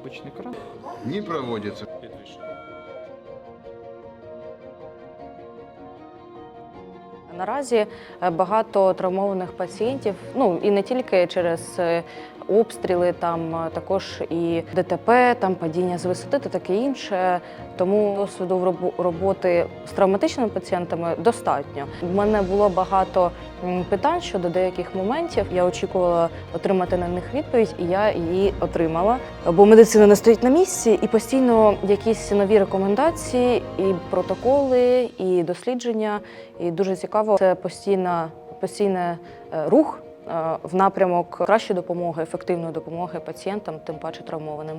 обичний кран. Не проводится. Підвищення. Наразі е, багато травмованих пацієнтів, ну і не тільки через е, обстріли, там е, також і ДТП, там падіння з висоти та таке інше. Тому досвіду в робо- роботи з травматичними пацієнтами достатньо. У мене було багато питань щодо деяких моментів. Я очікувала отримати на них відповідь, і я її отримала. Бо медицина не стоїть на місці, і постійно якісь нові рекомендації, і протоколи, і дослідження. І дуже цікаво, це постійна, постійний е, рух е, в напрямок кращої допомоги, ефективної допомоги пацієнтам, тим паче травмованим.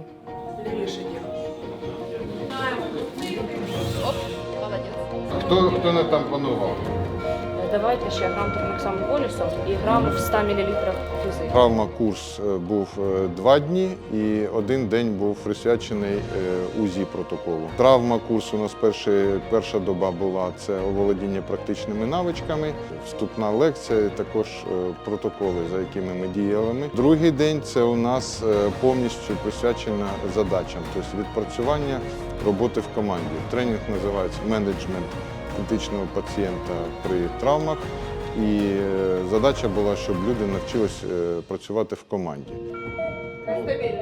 Хто, хто не там панував? Давайте ще грам терміксам полісом і грам в 100 мл фізи. Травма курс е, був е, два дні і один день був присвячений е, УЗІ протоколу. Травма курсу у нас перші, перша доба була це оволодіння практичними навичками, вступна лекція, також протоколи, за якими ми діяли. Другий день це у нас повністю присвячена задачам, тобто відпрацювання роботи в команді. Тренінг називається менеджмент критичного пацієнта при травмах. І е, задача була, щоб люди навчились е, працювати в команді. Починає вибирати.